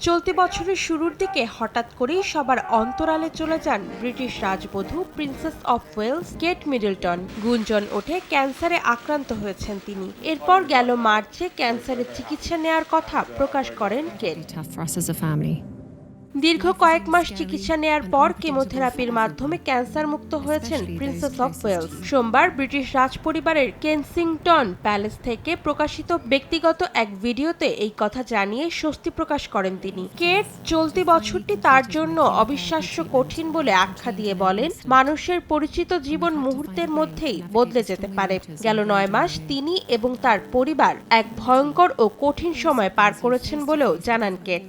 চলতি বছরের শুরুর দিকে হঠাৎ করেই সবার অন্তরালে চলে যান British রাজবধূ princess of Wales Kate Middleton. গুঞ্জন ওঠে, ক্যান্সারে আক্রান্ত হয়েছেন তিনি। এরপর গেল মার্চে ক্যান্সারের চিকিৎসা নেয়ার কথা প্রকাশ করেন কেট। দীর্ঘ কয়েক মাস চিকিৎসা নেয়ার পর কেমোথেরাপির মাধ্যমে ক্যান্সার মুক্ত হয়েছেন প্রিন্সেস অফ ওয়েলস সোমবার ব্রিটিশ রাজপরিবারের কেনসিংটন প্যালেস থেকে প্রকাশিত ব্যক্তিগত এক ভিডিওতে এই কথা জানিয়ে স্বস্তি প্রকাশ করেন তিনি। কেট চলতি বছরটি তার জন্য অবিশ্বাস্য কঠিন বলে আখ্যা দিয়ে বলেন, মানুষের পরিচিত জীবন মুহূর্তের মধ্যেই বদলে যেতে পারে। গেল নয় মাস তিনি এবং তার পরিবার এক ভয়ঙ্কর ও কঠিন সময় পার করেছেন বলেও জানান কেট।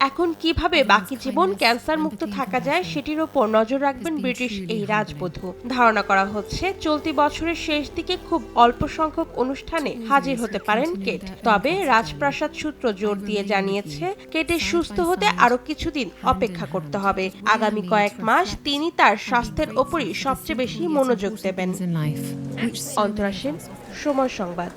এখন কীভাবে বাকি জীবন ক্যান্সার মুক্ত থাকা যায় সেটির ওপর নজর রাখবেন ব্রিটিশ এই রাজবধূ। ধারণা করা হচ্ছে চলতি বছরের শেষ দিকে খুব অল্প সংখ্যক অনুষ্ঠানে হাজির হতে পারেন কেট। তবে রাজপ্রাসাদ সূত্র জোর দিয়ে জানিয়েছে কেটের সুস্থ হতে আরও কিছুদিন অপেক্ষা করতে হবে। আগামী কয়েক মাস তিনি তার স্বাস্থ্যের ওপরই সবচেয়ে বেশি মনোযোগ দেবেন। in life, which Antara Sen সময় সংবাদ।